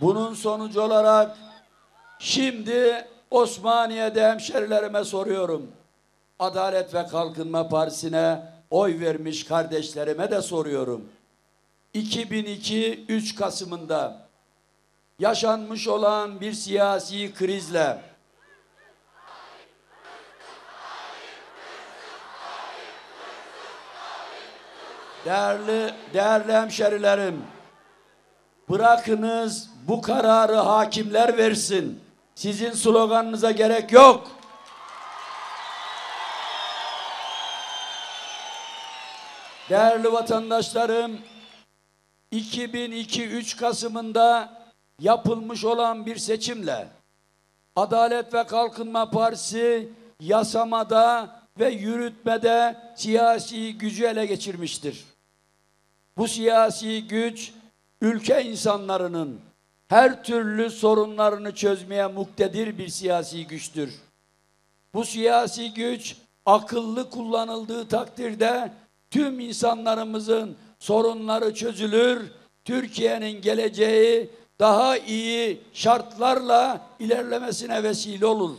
Bunun sonucu olarak şimdi Osmaniye'de hemşerilerime soruyorum. Adalet ve Kalkınma Partisi'ne oy vermiş kardeşlerime de soruyorum. 2002 3 Kasım'ında yaşanmış olan bir siyasi krizle Değerli değerli hemşerilerim, bırakınız bu kararı hakimler versin. Sizin sloganınıza gerek yok. Değerli vatandaşlarım, 2002 3 Kasım'ında yapılmış olan bir seçimle Adalet ve Kalkınma Partisi yasamada ve yürütmede siyasi gücü ele geçirmiştir. Bu siyasi güç ülke insanlarının her türlü sorunlarını çözmeye muktedir bir siyasi güçtür. Bu siyasi güç akıllı kullanıldığı takdirde tüm insanlarımızın sorunları çözülür, Türkiye'nin geleceği daha iyi şartlarla ilerlemesine vesile olur.